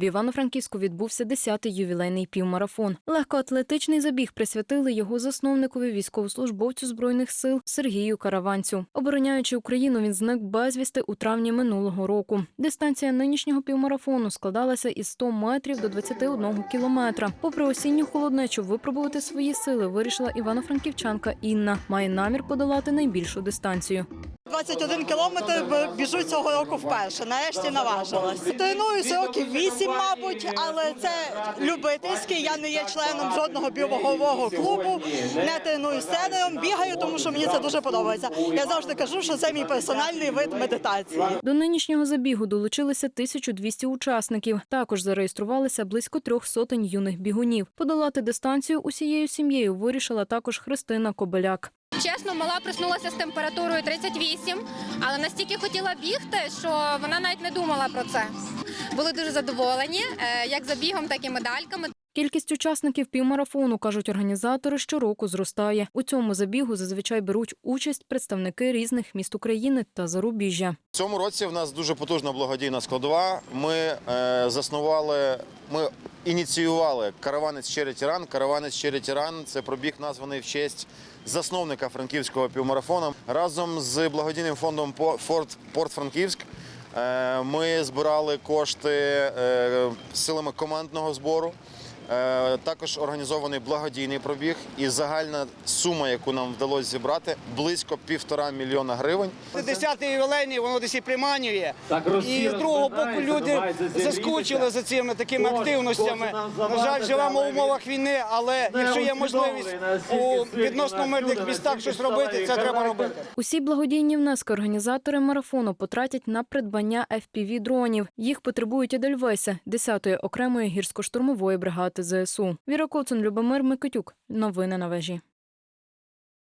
В Івано-Франківську відбувся 10-й ювілейний півмарафон. Легкоатлетичний забіг присвятили його засновникові військовослужбовцю збройних сил Сергію Караванцю. Обороняючи Україну, він зник безвісти у травні минулого року. Дистанція нинішнього півмарафону складалася із 100 метрів до 21 кілометра. Попри осінню холоднечу, випробувати свої сили вирішила івано-франківчанка Інна. Має намір подолати найбільшу дистанцію. 21 кілометр біжу цього року вперше. Нарешті наважилась. Тренуюся років 8, мабуть, але це любительський. Я не є членом жодного бігового клубу, не тренуюсь тренером, бігаю, тому що мені це дуже подобається. Я завжди кажу, що це мій персональний вид медитації. До нинішнього забігу долучилися 1200 учасників. Також зареєструвалися близько трьох сотень юних бігунів. Подолати дистанцію усією сім'єю вирішила також Христина Кобеляк. Чесно, мала проснулася з температурою 38, але настільки хотіла бігти, що вона навіть не думала про це. Були дуже задоволені, е, як забігом, так і медальками. Кількість учасників півмарафону, кажуть організатори, щороку зростає. У цьому забігу зазвичай беруть участь представники різних міст України та зарубіжжя. В цьому році в нас дуже потужна благодійна складова. Ми е, заснували, ми ініціювали караванець Charity Run. Караванець Charity Run – це пробіг, названий в честь засновника франківського півмарафону. Разом з благодійним фондом По- Порт Франківськ. е, Ми збирали кошти е, силами командного збору. Е, Також організований благодійний пробіг, і загальна сума, яку нам вдалося зібрати, близько півтора мільйона гривень. Це 10-й ювілейний, воно десь і приманює. І з другого боку люди заскучили за цими такими активностями. На жаль, живемо в умовах війни, але якщо є можливість у відносно мирних містах щось робити, це треба робити. Усі благодійні внески організатори марафону потратять на придбання fpv дронів. Їх потребують Едельвеся, 10-ї окремої гірсько-штурмової бригади ЗСУ. Віра Коцун, Любомир Микитюк. Новини на вежі.